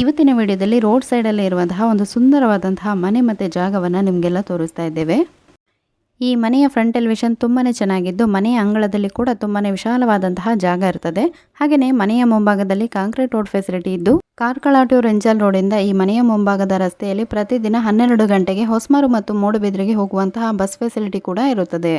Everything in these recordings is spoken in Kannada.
ಇವತ್ತಿನ ವಿಡಿಯೋದಲ್ಲಿ ರೋಡ್ ಸೈಡಲ್ಲಿ ಇರುವಂತಹ ಒಂದು ಸುಂದರವಾದಂತಹ ಮನೆ ಮತ್ತು ಜಾಗವನ್ನು ನಿಮಗೆಲ್ಲ ತೋರಿಸ್ತಾ ಇದ್ದೇವೆ. ಈ ಮನೆಯ ಫ್ರಂಟ್ ಎಲಿವೇಶನ್ ತುಂಬಾ ಚೆನ್ನಾಗಿದ್ದು, ಮನೆಯ ಅಂಗಳದಲ್ಲಿ ಕೂಡ ತುಂಬಾ ವಿಶಾಲವಾದಂತಹ ಜಾಗ ಇರ್ತದೆ. ಹಾಗೆಯೇ ಮನೆಯ ಮುಂಭಾಗದಲ್ಲಿ ಕಾಂಕ್ರೀಟ್ ರೋಡ್ ಫೆಸಿಲಿಟಿ ಇದ್ದು, ಕಾರ್ಕಳ ರೆಂಜಲ್ ರೋಡಿಂದ ಈ ಮನೆಯ ಮುಂಭಾಗದ ರಸ್ತೆಯಲ್ಲಿ ಪ್ರತಿದಿನ ಹನ್ನೆರಡು ಗಂಟೆಗೆ ಹೊಸಮಾರು ಮತ್ತು ಮೂಡುಬಿದ್ರಿಗೆ ಹೋಗುವಂತಹ ಬಸ್ ಫೆಸಿಲಿಟಿ ಕೂಡ ಇರುತ್ತದೆ.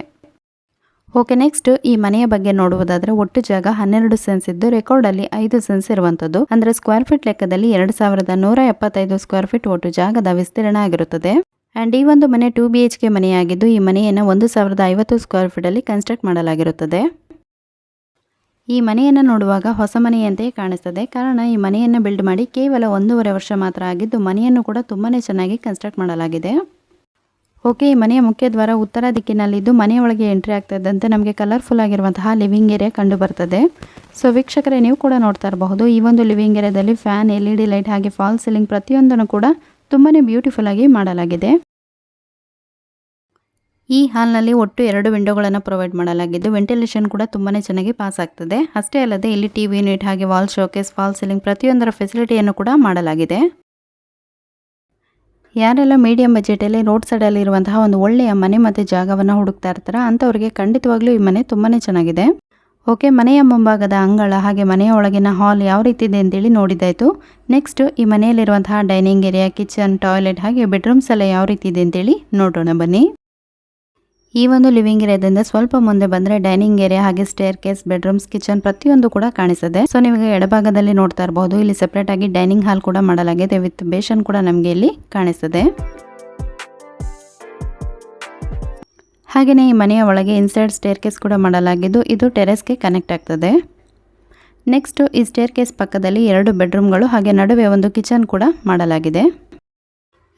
ಓಕೆ ನೆಕ್ಸ್ಟ್ ಈ ಮನೆಯ ಬಗ್ಗೆ ನೋಡುವುದಾದ್ರೆ ಒಟ್ಟು ಜಾಗ ಹನ್ನೆರಡು ಸೆನ್ಸ್ ಇದ್ದು ರೆಕಾರ್ಡ್ ಅಲ್ಲಿ ಐದು ಸೆನ್ಸ್ ಇರುವಂತದ್ದು. ಅಂದ್ರೆ ಸ್ಕ್ವೇರ್ ಫೀಟ್ ಲೆಕ್ಕದಲ್ಲಿ ಎರಡು ಸಾವಿರದ ನೂರ ಎಪ್ಪತ್ತೈದು ಸ್ಕ್ವೇರ್ ಫೀಟ್ ಒಟ್ಟು ಜಾಗದ ವಿಸ್ತೀರ್ಣ ಆಗಿರುತ್ತದೆ. ಅಂಡ್ ಈ ಒಂದು ಮನೆ ಟೂ ಬಿ ಎಚ್ ಕೆ ಮನೆಯಾಗಿದ್ದು ಈ ಮನೆಯನ್ನು ಒಂದು ಸಾವಿರದ ಐವತ್ತು ಸ್ಕ್ವೇರ್ ಫೀಟ್ ಅಲ್ಲಿ ಕನ್ಸ್ಟ್ರಕ್ಟ್ ಮಾಡಲಾಗಿರುತ್ತದೆ. ಈ ಮನೆಯನ್ನು ನೋಡುವಾಗ ಹೊಸ ಮನೆಯಂತೆಯೇ ಕಾಣಿಸ್ತದೆ. ಕಾರಣ ಈ ಮನೆಯನ್ನು ಬಿಲ್ಡ್ ಮಾಡಿ ಕೇವಲ ಒಂದೂವರೆ ವರ್ಷ ಮಾತ್ರ ಆಗಿದ್ದು ಮನೆಯನ್ನು ಕೂಡ ತುಂಬಾನೇ ಚೆನ್ನಾಗಿ ಕನ್ಸ್ಟ್ರಕ್ಟ್ ಮಾಡಲಾಗಿದೆ. ಓಕೆ, ಈ ಮನೆಯ ಮುಖ್ಯ ದ್ವಾರ ಉತ್ತರ ದಿಕ್ಕಿನಲ್ಲಿದ್ದು ಮನೆಯೊಳಗೆ ಎಂಟ್ರಿ ಆಗ್ತಾ ಇದ್ದಂತೆ ನಮಗೆ ಕಲರ್ಫುಲ್ ಆಗಿರುವಂತಹ ಲಿವಿಂಗ್ ಏರಿಯಾ ಕಂಡು ಬರ್ತದೆ ಸೊ ವೀಕ್ಷಕರೇ, ನೀವು ಕೂಡ ನೋಡ್ತಾ ಇರಬಹುದು, ಈ ಒಂದು ಲಿವಿಂಗ್ ಏರಿಯಾದಲ್ಲಿ fan L E D light ಹಾಗೆ ಫಾಲ್ ಸೀಲಿಂಗ್ ಪ್ರತಿಯೊಂದನ್ನು ಕೂಡ ತುಂಬಾ ಬ್ಯೂಟಿಫುಲ್ ಆಗಿ ಮಾಡಲಾಗಿದೆ. ಈ ಹಾಲ್ನಲ್ಲಿ ಒಟ್ಟು ಎರಡು ವಿಂಡೋಗಳನ್ನು ಪ್ರೊವೈಡ್ ಮಾಡಲಾಗಿದ್ದು ವೆಂಟಿಲೇಷನ್ ಕೂಡ ತುಂಬಾ ಚೆನ್ನಾಗಿ ಪಾಸ್ ಆಗ್ತದೆ. ಅಷ್ಟೇ ಅಲ್ಲದೆ, ಇಲ್ಲಿ ಟಿವಿ ಯೂನಿಟ್ ಹಾಗೆ ವಾಲ್ ಶೋಕೇಸ್ ಫಾಲ್ ಸೀಲಿಂಗ್ ಪ್ರತಿಯೊಂದರ ಫೆಸಿಲಿಟಿಯನ್ನು ಕೂಡ ಮಾಡಲಾಗಿದೆ. ಯಾರೆಲ್ಲ ಮೀಡಿಯಂ ಬಜೆಟಲ್ಲಿ ರೋಡ್ ಸೈಡಲ್ಲಿ ಇರುವಂತಹ ಒಂದು ಒಳ್ಳೆಯ ಮನೆ ಮತ್ತು ಜಾಗವನ್ನು ಹುಡುಕ್ತಾ ಇರ್ತಾರ ಅಂಥವ್ರಿಗೆ ಖಂಡಿತವಾಗ್ಲೂ ಈ ಮನೆ ತುಂಬಾ ಚೆನ್ನಾಗಿದೆ. ಓಕೆ ಮನೆಯ ಮುಂಭಾಗದ ಅಂಗಳ ಹಾಗೆ ಮನೆಯ ಒಳಗಿನ ಹಾಲ್ ಯಾವ ರೀತಿ ಇದೆ ಅಂತೇಳಿ ನೋಡಿದ್ದಾಯಿತು. ನೆಕ್ಸ್ಟ್ ಈ ಮನೆಯಲ್ಲಿರುವಂತಹ ಡೈನಿಂಗ್ ಏರಿಯಾ ಕಿಚನ್ ಟಾಯ್ಲೆಟ್ ಹಾಗೆ ಬೆಡ್ರೂಮ್ಸ್ ಎಲ್ಲ ಯಾವ ರೀತಿ ಇದೆ ಅಂತೇಳಿ ನೋಡೋಣ ಬನ್ನಿ. ಈ ಒಂದು ಲಿವಿಂಗ್ ಏರಿಯಾದಿಂದ ಸ್ವಲ್ಪ ಮುಂದೆ ಬಂದ್ರೆ ಡೈನಿಂಗ್ ಏರಿಯಾ ಹಾಗೆ ಸ್ಟೇರ್ ಕೇಸ್ ಬೆಡ್ರೂಮ್ಸ್, ಕಿಚನ್ ಪ್ರತಿಯೊಂದು ಕೂಡ ಕಾಣಿಸುತ್ತೆ. ಸೊ, ನಿಮಗೆ ಎಡಭಾಗದಲ್ಲಿ ನೋಡ್ತಾ ಇರಬಹುದು. ಇಲ್ಲಿ ಸೆಪರೇಟ್ ಆಗಿ ಡೈನಿಂಗ್ ಹಾಲ್ ಕೂಡ ಮಾಡಲಾಗಿದೆ ವಿತ್ ಬೇಷನ್ ಕೂಡ ನಮಗೆ ಇಲ್ಲಿ ಕಾಣಿಸುತ್ತೆ. ಹಾಗೆಯೇ ಈ ಮನೆಯ ಒಳಗೆ ಇನ್ಸೈಡ್ ಸ್ಟೇರ್ ಕೇಸ್ ಕೂಡ ಮಾಡಲಾಗಿದ್ದು ಇದು ಟೆರೆಸ್ಗೆ ಕನೆಕ್ಟ್ ಆಗ್ತದೆ. ನೆಕ್ಸ್ಟ್ ಈ ಸ್ಟೇರ್ ಕೇಸ್ ಪಕ್ಕದಲ್ಲಿ ಎರಡು ಬೆಡ್ರೂಮ್ಗಳು ಹಾಗೆ ನಡುವೆ ಒಂದು ಕಿಚನ್ ಕೂಡ ಮಾಡಲಾಗಿದೆ.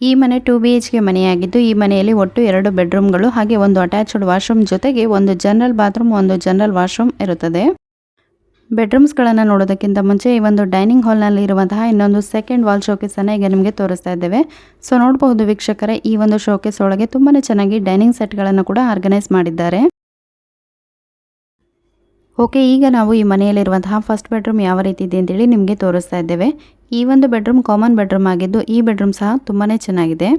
ಈ ಮನೆ ಟೂ ಬಿ ಎಚ್ ಕೆ ಮನೆಯಾಗಿದ್ದು, ಈ ಮನೆಯಲ್ಲಿ ಒಟ್ಟು ಎರಡು ಬೆಡ್ರೂಮ್ಗಳು ಹಾಗೆ ಒಂದು ಅಟ್ಯಾಚ್ಡ್ ವಾಶ್ರೂಮ್ ಜೊತೆಗೆ ಒಂದು ಜನರಲ್ ಬಾತ್ರೂಮ್ ಒಂದು ಜನರಲ್ ವಾಶ್ರೂಮ್ ಇರುತ್ತದೆ. ಬೆಡ್ರೂಮ್ಸ್ಗಳನ್ನು ನೋಡೋದಕ್ಕಿಂತ ಮುಂಚೆ ಈ ಒಂದು ಡೈನಿಂಗ್ ಹಾಲ್ನಲ್ಲಿ ಇರುವಂತಹ ಇನ್ನೊಂದು ಸೆಕೆಂಡ್ ವಾಲ್ ಶೋಕೇಸನ್ನು ಈಗ ನಿಮಗೆ ತೋರಿಸ್ತಾ ಇದ್ದೇವೆ. ಸೊ ನೋಡಬಹುದು ವೀಕ್ಷಕರೇ, ಈ ಒಂದು ಶೋಕೇಸ್ ಒಳಗೆ ತುಂಬಾ ಚೆನ್ನಾಗಿ ಡೈನಿಂಗ್ ಸೆಟ್ಗಳನ್ನು ಕೂಡ ಆರ್ಗನೈಸ್ ಮಾಡಿದ್ದಾರೆ. ಓಕೆ, ಈಗ ನಾವು ಈ ಮನೆಯಲ್ಲಿರುವಂತಹ ಫಸ್ಟ್ ಬೆಡ್ರೂಮ್ ಯಾವ ರೀತಿ ಇದೆ ಅಂತೇಳಿ ನಿಮಗೆ ತೋರಿಸ್ತಾ ಇದ್ದೇವೆ. ಈ ಒಂದು ಬೆಡ್ರೂಮ್ ಕಾಮನ್ ಬೆಡ್ರೂಮ್ ಆಗಿದ್ದು ಈ ಬೆಡ್ರೂಮ್ ಸಹ ತುಂಬಾ ಚೆನ್ನಾಗಿದೆ.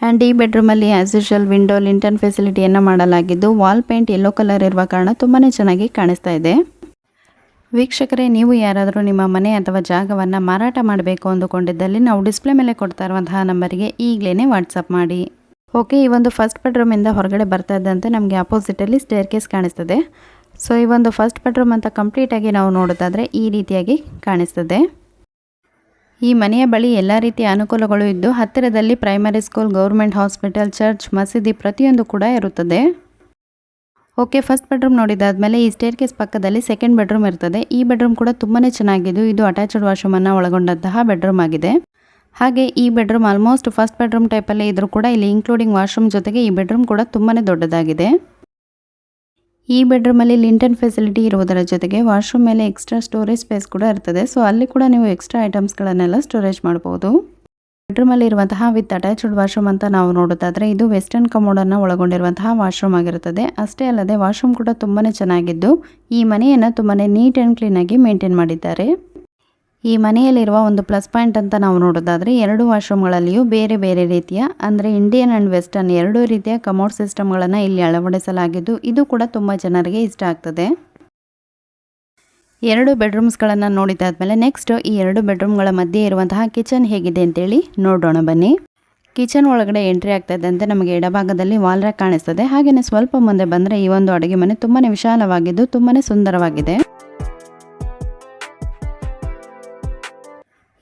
ಆ್ಯಂಡ್ ಈ ಬೆಡ್ರೂಮಲ್ಲಿ ಆ್ಯಸ್ ಯೂಶಲ್ ವಿಂಡೋ ಲಿಂಟನ್ ಫೆಸಿಲಿಟಿಯನ್ನು ಮಾಡಲಾಗಿದ್ದು ವಾಲ್ ಪೇಂಟ್ ಯೆಲ್ಲೋ ಕಲರ್ ಇರುವ ಕಾರಣ ತುಂಬಾ ಚೆನ್ನಾಗಿ ಕಾಣಿಸ್ತಾ ಇದೆ. ವೀಕ್ಷಕರೇ, ನೀವು ಯಾರಾದರೂ ನಿಮ್ಮ ಮನೆ ಅಥವಾ ಜಾಗವನ್ನು ಮಾರಾಟ ಮಾಡಬೇಕು ಅಂದುಕೊಂಡಿದ್ದಲ್ಲಿ ನಾವು ಡಿಸ್ಪ್ಲೇ ಮೇಲೆ ಕೊಡ್ತಾ ಇರುವಂತಹ ನಂಬರಿಗೆ ಈಗಲೇ ವಾಟ್ಸಪ್ ಮಾಡಿ. ಓಕೆ, ಈ ಒಂದು ಫಸ್ಟ್ ಬೆಡ್ರೂಮಿಂದ ಹೊರಗಡೆ ಬರ್ತಾ ಇದ್ದಂತೆ ನಮಗೆ ಅಪೋಸಿಟಲ್ಲಿ ಸ್ಟೇರ್ ಕೇಸ್ ಕಾಣಿಸ್ತದೆ. ಸೊ ಈ ಒಂದು ಫಸ್ಟ್ ಬೆಡ್ರೂಮ್ ಅಂತ ಕಂಪ್ಲೀಟಾಗಿ ನಾವು ನೋಡೋದಾದರೆ ಈ ರೀತಿಯಾಗಿ ಕಾಣಿಸ್ತದೆ. ಈ ಮನೆಯ ಬಳಿ ಎಲ್ಲ ರೀತಿಯ ಅನುಕೂಲಗಳು ಇದ್ದು, ಹತ್ತಿರದಲ್ಲಿ primary school government hospital church ಮಸೀದಿ ಪ್ರತಿಯೊಂದು ಕೂಡ ಇರುತ್ತದೆ. ಓಕೆ ಫಸ್ಟ್ ಬೆಡ್ರೂಮ್ ನೋಡಿದಾದ್ಮೇಲೆ ಈ ಸ್ಟೇರ್ ಕೇಸ್ ಪಕ್ಕದಲ್ಲಿ ಸೆಕೆಂಡ್ ಬೆಡ್ರೂಮ್ ಇರ್ತದೆ. ಈ ಬೆಡ್ರೂಮ್ ಕೂಡ ತುಂಬಾ ಚೆನ್ನಾಗಿದ್ದು, ಇದು ಅಟ್ಯಾಚ್ಡ್ ವಾಶ್ರೂಮನ್ನು ಒಳಗೊಂಡಂತಹ ಬೆಡ್ರೂಮ್ ಆಗಿದೆ. ಹಾಗೆ ಈ ಬೆಡ್ರೂಮ್ ಆಲ್ಮೋಸ್ಟ್ ಫಸ್ಟ್ ಬೆಡ್ರೂಮ್ ಟೈಪಲ್ಲೇ ಇದ್ರೂ ಕೂಡ ಇಲ್ಲಿ ಇನ್ಕ್ಲೂಡಿಂಗ್ ವಾಶ್ರೂಮ್ ಜೊತೆಗೆ ಈ ಬೆಡ್ರೂಮ್ ಕೂಡ ತುಂಬಾ ದೊಡ್ಡದಾಗಿದೆ. ಈ ಬೆಡ್ರೂಮಲ್ಲಿ ಲಿಂಟನ್ ಫೆಸಿಲಿಟಿ ಇರುವುದರ ಜೊತೆಗೆ ವಾಶ್ರೂಮ್ ಮೇಲೆ ಎಕ್ಸ್ಟ್ರಾ ಸ್ಟೋರೇಜ್ ಸ್ಪೇಸ್ ಕೂಡ ಇರ್ತದೆ. ಸೊ, ಅಲ್ಲಿ ಕೂಡ ನೀವು ಎಕ್ಸ್ಟ್ರಾ ಐಟಮ್ಸ್ಗಳನ್ನೆಲ್ಲ ಸ್ಟೋರೇಜ್ ಮಾಡ್ಬೋದು. ಬೆಡ್ರೂಮಲ್ಲಿ ಇರುವಂತಹ ವಿತ್ ಅಟ್ಯಾಚ್ಡ್ ವಾಶ್ರೂಮ್ ಅಂತ ನಾವು ನೋಡೋದಾದ್ರೆ ಇದು ವೆಸ್ಟರ್ನ್ ಕಮೋಡನ್ನು ಒಳಗೊಂಡಿರುವಂತಹ ವಾಶ್ರೂಮ್ ಆಗಿರುತ್ತದೆ. ಅಷ್ಟೇ ಅಲ್ಲದೆ ವಾಶ್ರೂಮ್ ಕೂಡ ತುಂಬಾನೇ ಚೆನ್ನಾಗಿದ್ದು, ಈ ಮನೆಯನ್ನು ತುಂಬಾನೇ ನೀಟ್ ಅಂಡ್ ಕ್ಲೀನ್ ಆಗಿ ಮೇಂಟೈನ್ ಮಾಡಿದ್ದಾರೆ. ಈ ಮನೆಯಲ್ಲಿರುವ ಒಂದು ಪ್ಲಸ್ ಪಾಯಿಂಟ್ ಅಂತ ನಾವು ನೋಡೋದಾದರೆ ಎರಡು ವಾಶ್ರೂಮ್ಗಳಲ್ಲಿಯೂ ಬೇರೆ ಬೇರೆ ರೀತಿಯ, ಅಂದರೆ ಇಂಡಿಯನ್ ಆ್ಯಂಡ್ ವೆಸ್ಟರ್ನ್ ಎರಡೂ ರೀತಿಯ ಕಮೋಡ್ ಸಿಸ್ಟಮ್ಗಳನ್ನು ಇಲ್ಲಿ ಅಳವಡಿಸಲಾಗಿದ್ದು ಇದು ಕೂಡ ತುಂಬ ಜನರಿಗೆ ಇಷ್ಟ ಆಗ್ತದೆ. ಎರಡು ಬೆಡ್ರೂಮ್ಸ್ಗಳನ್ನು ನೋಡಿದಾದ್ಮೇಲೆ ನೆಕ್ಸ್ಟ್ ಈ ಎರಡು ಬೆಡ್ರೂಮ್ಗಳ ಮಧ್ಯೆ ಇರುವಂತಹ ಕಿಚನ್ ಹೇಗಿದೆ ಅಂತೇಳಿ ನೋಡೋಣ ಬನ್ನಿ. ಕಿಚನ್ ಒಳಗಡೆ ಎಂಟ್ರಿ ಆಗ್ತಾ ಇದ್ದಂತೆ ನಮಗೆ ಎಡಭಾಗದಲ್ಲಿ ವಾಲ್ ರ್ಯಾಕ್ ಕಾಣಿಸ್ತದೆ. ಹಾಗೆಯೇ ಸ್ವಲ್ಪ ಮುಂದೆ ಬಂದರೆ ಈ ಒಂದು ಅಡುಗೆ ಮನೆ ತುಂಬಾ ವಿಶಾಲವಾಗಿದ್ದು ತುಂಬಾ ಸುಂದರವಾಗಿದೆ.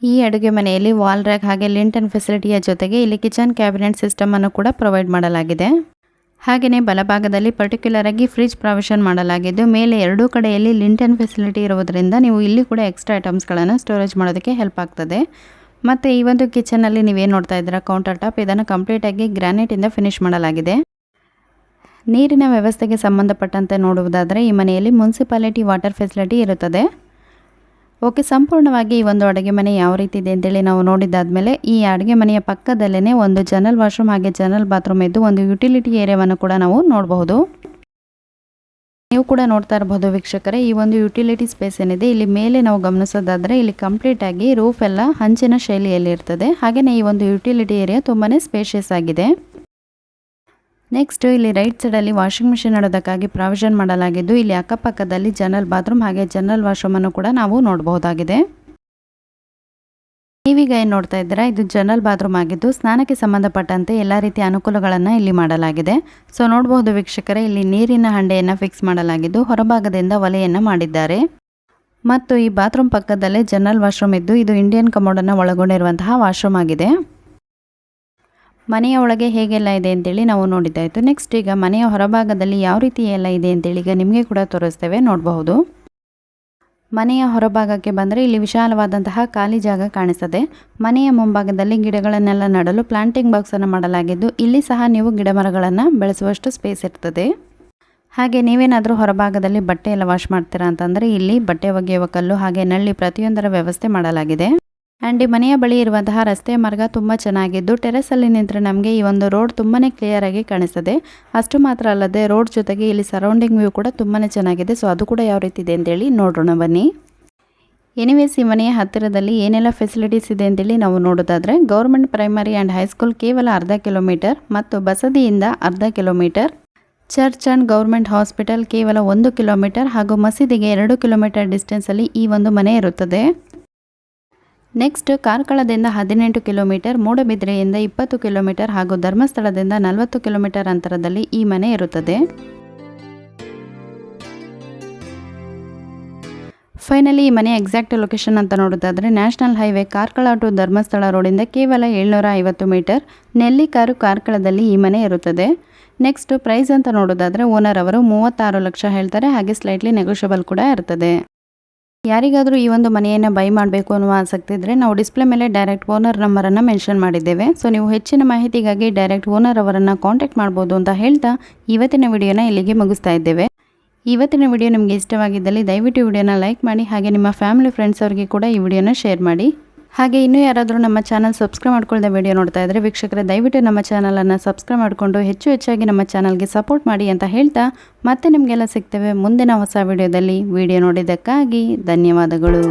ಈ ಅಡುಗೆ ಮನೆಯಲ್ಲಿ ವಾಲ್ ರ್ಯಾಕ್ ಹಾಗೆ ಲಿಂಟನ್ ಫೆಸಿಲಿಟಿಯ ಜೊತೆಗೆ ಇಲ್ಲಿ ಕಿಚನ್ ಕ್ಯಾಬಿನೆಟ್ ಸಿಸ್ಟಮ್ ಅನ್ನು ಕೂಡ ಪ್ರೊವೈಡ್ ಮಾಡಲಾಗಿದೆ. ಹಾಗೆಯೇ ಬಲಭಾಗದಲ್ಲಿ ಪರ್ಟಿಕ್ಯುಲರ್ ಆಗಿ ಫ್ರಿಜ್ ಪ್ರಾವಿಷನ್ ಮಾಡಲಾಗಿದ್ದು, ಮೇಲೆ ಎರಡೂ ಕಡೆಯಲ್ಲಿ ಲಿಂಟನ್ ಫೆಸಿಲಿಟಿ ಇರುವುದರಿಂದ ನೀವು ಇಲ್ಲಿ ಕೂಡ ಎಕ್ಸ್ಟ್ರಾ ಐಟಮ್ಸ್ಗಳನ್ನು ಸ್ಟೋರೇಜ್ ಮಾಡೋದಕ್ಕೆ ಹೆಲ್ಪ್ ಆಗ್ತದೆ. ಮತ್ತು ಈ ಒಂದು ಕಿಚನಲ್ಲಿ ನೀವೇನು ನೋಡ್ತಾ ಇದ್ದೀರಾ? ಕೌಂಟರ್ ಟಾಪ್ ಇದನ್ನು ಕಂಪ್ಲೀಟಾಗಿ ಗ್ರಾನೈಟಿಂದ ಫಿನಿಶ್ ಮಾಡಲಾಗಿದೆ. ನೀರಿನ ವ್ಯವಸ್ಥೆಗೆ ಸಂಬಂಧಪಟ್ಟಂತೆ ನೋಡುವುದಾದರೆ ಈ ಮನೆಯಲ್ಲಿ ಮುನ್ಸಿಪಾಲಿಟಿ ವಾಟರ್ ಫೆಸಿಲಿಟಿ ಇರುತ್ತದೆ. ಓಕೆ, ಸಂಪೂರ್ಣವಾಗಿ ಈ ಒಂದು ಅಡುಗೆ ಮನೆ ಯಾವ ರೀತಿ ಇದೆ ಅಂತೇಳಿ ನಾವು ನೋಡಿದ್ದಾದಮೇಲೆ ಈ ಅಡುಗೆ ಮನೆಯ ಪಕ್ಕದಲ್ಲೇ ಒಂದು ಜನರಲ್ ವಾಶ್ರೂಮ್ ಹಾಗೆ ಜನರಲ್ ಬಾತ್ರೂಮ್ ಇದ್ದು ಒಂದು ಯುಟಿಲಿಟಿ ಏರಿಯಾವನ್ನು ಕೂಡ ನಾವು ನೋಡಬಹುದು. ನೀವು ಕೂಡ ನೋಡ್ತಾ ಇರಬಹುದು ವೀಕ್ಷಕರೇ, ಈ ಒಂದು ಯುಟಿಲಿಟಿ ಸ್ಪೇಸ್ ಏನಿದೆ, ಇಲ್ಲಿ ಮೇಲೆ ನಾವು ಗಮನಿಸೋದಾದರೆ ಇಲ್ಲಿ ಕಂಪ್ಲೀಟ್ ಆಗಿ ರೂಫ್ ಎಲ್ಲ ಹಂಚಿನ ಶೈಲಿಯಲ್ಲಿ ಇರ್ತದೆ ಹಾಗೆಯೇ ಈ ಒಂದು ಯುಟಿಲಿಟಿ ಏರಿಯಾ ತುಂಬಾ ಸ್ಪೇಷಿಯಸ್ ಆಗಿದೆ. ನೆಕ್ಸ್ಟ್ ಇಲ್ಲಿ ರೈಟ್ ಸೈಡಲ್ಲಿ ವಾಷಿಂಗ್ ಮಿಷಿನ್ ಇಡೋದಕ್ಕಾಗಿ ಪ್ರಾವಿಷನ್ ಮಾಡಲಾಗಿದ್ದು, ಇಲ್ಲಿ ಅಕ್ಕಪಕ್ಕದಲ್ಲಿ ಜನರಲ್ ಬಾತ್ರೂಮ್ ಹಾಗೆ ಜನರಲ್ ವಾಶ್ರೂಮನ್ನು ಕೂಡ ನಾವು ನೋಡಬಹುದಾಗಿದೆ. ನೀವೀಗ ಏನು ನೋಡ್ತಾ ಇದ್ದೀರಾ? ಇದು ಜನರಲ್ ಬಾತ್ರೂಮ್ ಆಗಿದ್ದು, ಸ್ನಾನಕ್ಕೆ ಸಂಬಂಧಪಟ್ಟಂತೆ ಎಲ್ಲ ರೀತಿಯ ಅನುಕೂಲಗಳನ್ನು ಇಲ್ಲಿ ಮಾಡಲಾಗಿದೆ. ಸೊ ನೋಡಬಹುದು ವೀಕ್ಷಕರೇ, ಇಲ್ಲಿ ನೀರಿನ ಹಂಡೆಯನ್ನು ಫಿಕ್ಸ್ ಮಾಡಲಾಗಿದ್ದು, ಹೊರಭಾಗದಿಂದ ಒಲೆಯನ್ನು ಮಾಡಿದ್ದಾರೆ. ಮತ್ತು ಈ ಬಾತ್ರೂಮ್ ಪಕ್ಕದಲ್ಲೇ ಜನರಲ್ ವಾಶ್ರೂಮ್ ಇದ್ದು, ಇದು ಇಂಡಿಯನ್ ಕಮೋಡನ್ನು ಒಳಗೊಂಡಿರುವಂತಹ ವಾಶ್ರೂಮ್ ಆಗಿದೆ. ಮನೆಯ ಒಳಗೆ ಹೇಗೆಲ್ಲ ಇದೆ ಅಂತೇಳಿ ನಾವು ನೋಡಿದ್ದಾಯಿತು. ನೆಕ್ಸ್ಟ್ ಈಗ ಮನೆಯ ಹೊರಭಾಗದಲ್ಲಿ ಯಾವ ರೀತಿ ಎಲ್ಲ ಇದೆ ಅಂತೇಳಿ ಈಗ ನಿಮಗೆ ಕೂಡ ತೋರಿಸ್ತೇವೆ, ನೋಡಬಹುದು. ಮನೆಯ ಹೊರಭಾಗಕ್ಕೆ ಬಂದರೆ ಇಲ್ಲಿ ವಿಶಾಲವಾದಂತಹ ಖಾಲಿ ಜಾಗ ಕಾಣಿಸ್ತದೆ. ಮನೆಯ ಮುಂಭಾಗದಲ್ಲಿ ಗಿಡಗಳನ್ನೆಲ್ಲ ನಡಲು ಪ್ಲಾಂಟಿಂಗ್ ಬಾಕ್ಸನ್ನು ಮಾಡಲಾಗಿದ್ದು, ಇಲ್ಲಿ ಸಹ ನೀವು ಗಿಡ ಮರಗಳನ್ನು ಬೆಳೆಸುವಷ್ಟು ಸ್ಪೇಸ್ ಇರ್ತದೆ. ಹಾಗೆ ನೀವೇನಾದರೂ ಹೊರಭಾಗದಲ್ಲಿ ಬಟ್ಟೆ ಎಲ್ಲ ವಾಶ್ ಮಾಡ್ತೀರಾ ಅಂತಂದರೆ ಇಲ್ಲಿ ಬಟ್ಟೆ ಒಗೆಯುವ ಕಲ್ಲು ಹಾಗೆ ನಳ್ಳಿ ಪ್ರತಿಯೊಂದರ ವ್ಯವಸ್ಥೆ ಮಾಡಲಾಗಿದೆ. ಆ್ಯಂಡ್ ಈ ಮನೆಯ ಬಳಿ ಇರುವಂತಹ ರಸ್ತೆ ಮಾರ್ಗ ತುಂಬ ಚೆನ್ನಾಗಿದ್ದು ಟೆರೆಸಲ್ಲಿ ನಿಂತರೆ ನಮಗೆ ಈ ಒಂದು ರೋಡ್ ತುಂಬಾ ಕ್ಲಿಯರಾಗಿ ಕಾಣಿಸ್ತದೆ. ಅಷ್ಟು ಮಾತ್ರ ಅಲ್ಲದೆ ರೋಡ್ ಜೊತೆಗೆ ಇಲ್ಲಿ ಸರೌಂಡಿಂಗ್ ವ್ಯೂ ಕೂಡ ತುಂಬಾ ಚೆನ್ನಾಗಿದೆ. ಸೊ ಅದು ಕೂಡ ಯಾವ ರೀತಿ ಇದೆ ಅಂತೇಳಿ ನೋಡೋಣ ಬನ್ನಿ. ಎನಿವೇಸ್ ಈ ಮನೆಯ ಹತ್ತಿರದಲ್ಲಿ ಏನೆಲ್ಲ ಫೆಸಿಲಿಟೀಸ್ ಇದೆ ಅಂತೇಳಿ ನಾವು ನೋಡೋದಾದರೆ, ಗೌರ್ಮೆಂಟ್ ಪ್ರೈಮರಿ ಆ್ಯಂಡ್ ಹೈಸ್ಕೂಲ್ ಕೇವಲ ಅರ್ಧ ಕಿಲೋಮೀಟರ್ ಮತ್ತು ಬಸದಿಯಿಂದ ಅರ್ಧ kilometre church and government hospital ಕೇವಲ ಒಂದು ಕಿಲೋಮೀಟರ್ ಹಾಗೂ ಮಸೀದಿಗೆ ಎರಡು ಕಿಲೋಮೀಟರ್ ಡಿಸ್ಟೆನ್ಸಲ್ಲಿ ಈ ಒಂದು ಮನೆ ಇರುತ್ತದೆ. ನೆಕ್ಸ್ಟ್ ಕಾರ್ಕಳದಿಂದ ಹದಿನೆಂಟು ಕಿಲೋಮೀಟರ್, ಮೂಡಬಿದ್ರೆಯಿಂದ ಇಪ್ಪತ್ತು ಕಿಲೋಮೀಟರ್ ಹಾಗೂ ಧರ್ಮಸ್ಥಳದಿಂದ ನಲವತ್ತು ಕಿಲೋಮೀಟರ್ ಅಂತರದಲ್ಲಿ ಈ ಮನೆ ಇರುತ್ತದೆ. ಫೈನಲಿ ಈ ಮನೆ ಎಕ್ಸಾಕ್ಟ್ ಲೊಕೇಶನ್ ಅಂತ ನೋಡೋದಾದರೆ national highway Karkala to Dharmasthala ರೋಡಿಂದ ಕೇವಲ ಏಳ್ನೂರ ಐವತ್ತು ಮೀಟರ್, ನೆಲ್ಲಿಕಾರು ಕಾರ್ಕಳದಲ್ಲಿ ಈ ಮನೆ ಇರುತ್ತದೆ. ನೆಕ್ಸ್ಟ್ ಪ್ರೈಸ್ ಅಂತ ನೋಡೋದಾದರೆ ಓನರ್ ಅವರು ಮೂವತ್ತಾರು ಲಕ್ಷ ಹೇಳ್ತಾರೆ, ಹಾಗೆ ಸ್ಲೈಟ್ಲಿ ನೆಗೋಷಿಯಬಲ್ ಕೂಡ ಇರ್ತದೆ. ಯಾರಿಗಾದರೂ ಈ ಒಂದು ಮನೆಯನ್ನು ಬೈ ಮಾಡಬೇಕು ಅನ್ನುವ ಆಸಕ್ತಿ ಇದ್ದರೆ ನಾವು ಡಿಸ್ಪ್ಲೇ ಮೇಲೆ ಡೈರೆಕ್ಟ್ ಓನರ್ ನಂಬರನ್ನು ಮೆನ್ಷನ್ ಮಾಡಿದ್ದೇವೆ. ಸೊ ನೀವು ಹೆಚ್ಚಿನ ಮಾಹಿತಿಗಾಗಿ ಡೈರೆಕ್ಟ್ ಓನರ್ ಅವರನ್ನು ಕಾಂಟ್ಯಾಕ್ಟ್ ಮಾಡ್ಬೋದು ಅಂತ ಹೇಳ್ತಾ ಇವತ್ತಿನ ವಿಡಿಯೋನ ಇಲ್ಲಿಗೆ ಮುಗಿಸ್ತಾ ಇದ್ದೇವೆ. ಇವತ್ತಿನ ವಿಡಿಯೋ ನಿಮಗೆ ಇಷ್ಟವಾಗಿದ್ದಲ್ಲಿ ದಯವಿಟ್ಟು ವಿಡಿಯೋನ ಲೈಕ್ ಮಾಡಿ, ಹಾಗೆ ನಿಮ್ಮ ಫ್ಯಾಮಿಲಿ ಫ್ರೆಂಡ್ಸ್ ಅವರಿಗೆ ಕೂಡ ಈ ವಿಡಿಯೋನ ಶೇರ್ ಮಾಡಿ. ಹಾಗೆ ಇನ್ನೂ ಯಾರಾದರೂ ನಮ್ಮ ಚಾನಲ್ ಸಬ್ಸ್ಕ್ರೈಬ್ ಮಾಡ್ಕೊಳ್ಳದೆ ವಿಡಿಯೋ ನೋಡ್ತಾ ಇದ್ದರೆ ವೀಕ್ಷಕರೇ, ದಯವಿಟ್ಟು ನಮ್ಮ ಚಾನಲನ್ನು ಸಬ್ಸ್ಕ್ರೈಬ್ ಮಾಡಿಕೊಂಡು ಹೆಚ್ಚು ಹೆಚ್ಚಾಗಿ ನಮ್ಮ ಚಾನಲ್ಗೆ ಸಪೋರ್ಟ್ ಮಾಡಿ ಅಂತ ಹೇಳ್ತಾ ಮತ್ತೆ ನಿಮಗೆಲ್ಲ ಸಿಗ್ತೇವೆ ಮುಂದಿನ ಹೊಸ ವಿಡಿಯೋದಲ್ಲಿ ವಿಡಿಯೋ ನೋಡಿದ್ದಕ್ಕಾಗಿ ಧನ್ಯವಾದಗಳು.